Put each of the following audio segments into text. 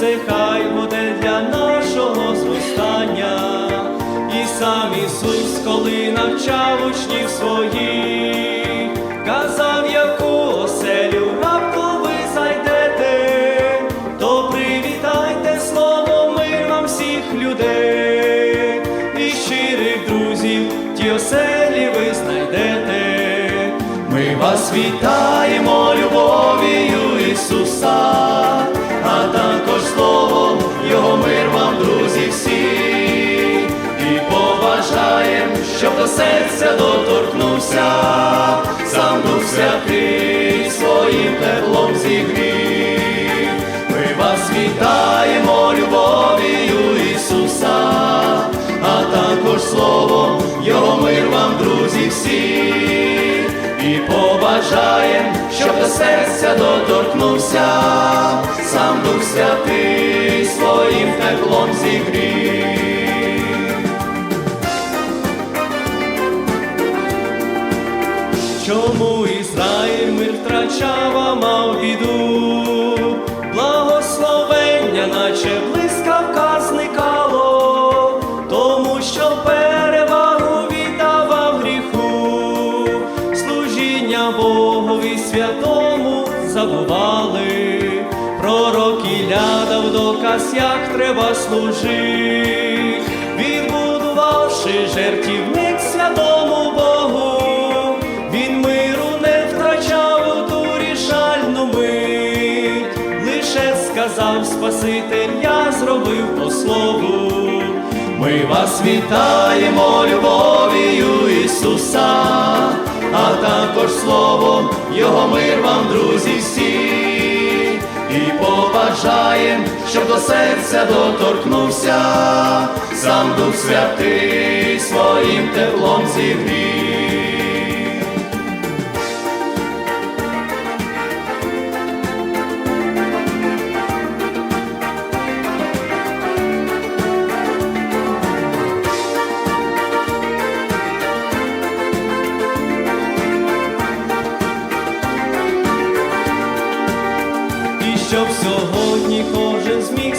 це хай буде для нашого зростання, і сам Ісус, коли навчав учнів своїх, казав, яку оселю рабку ви зайдете, то привітайте слово мир вам всіх людей, і щирих друзів ті оселі ви знайдете. Ми вас вітаємо, любов'ю Ісуса, а також серця доторкнувся, сам Дух Святий своїм теплом зігрів. Ми вас вітаємо любов'ю Ісуса, а також словом Його мир вам, друзі, всі, і побажаєм, щоб до серця доторкнувся, сам Дух Святий своїм теплом зігрів. Чому Ізраїль мир втрачав, а мав біду? Благословення, наче блискавка зникало, тому що перевагу віддавав гріху, служіння Богові святому забували, пророк Ілля дав доказ, як треба служити, відбудувавши жертівник святому Богу. Спаситель, я зробив по слову. Ми вас вітаємо любов'ю Ісуса, а також словом Його мир вам, друзі, всі, і побажаєм, щоб до серця доторкнувся, сам Дух Святий своїм теплом зігрів. Сьогодні кожен зміг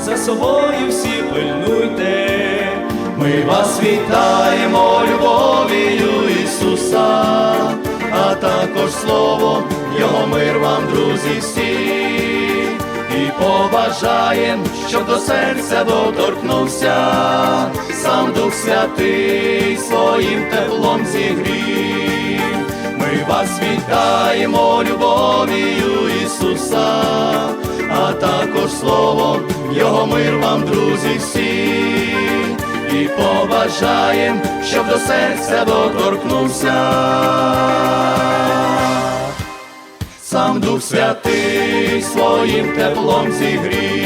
за собою всі пильнуйте. Ми вас вітаємо любов'ю Ісуса, а також словом Його мир вам, друзі, всі і побажаєм, щоб до серця доторкнувся, сам Дух Святий своїм теплом зігрів. Ми вас вітаємо любов'ю мир вам, друзі, всі, і побажаєм, щоб до серця доторкнувся сам Дух Святий своїм теплом зігрів.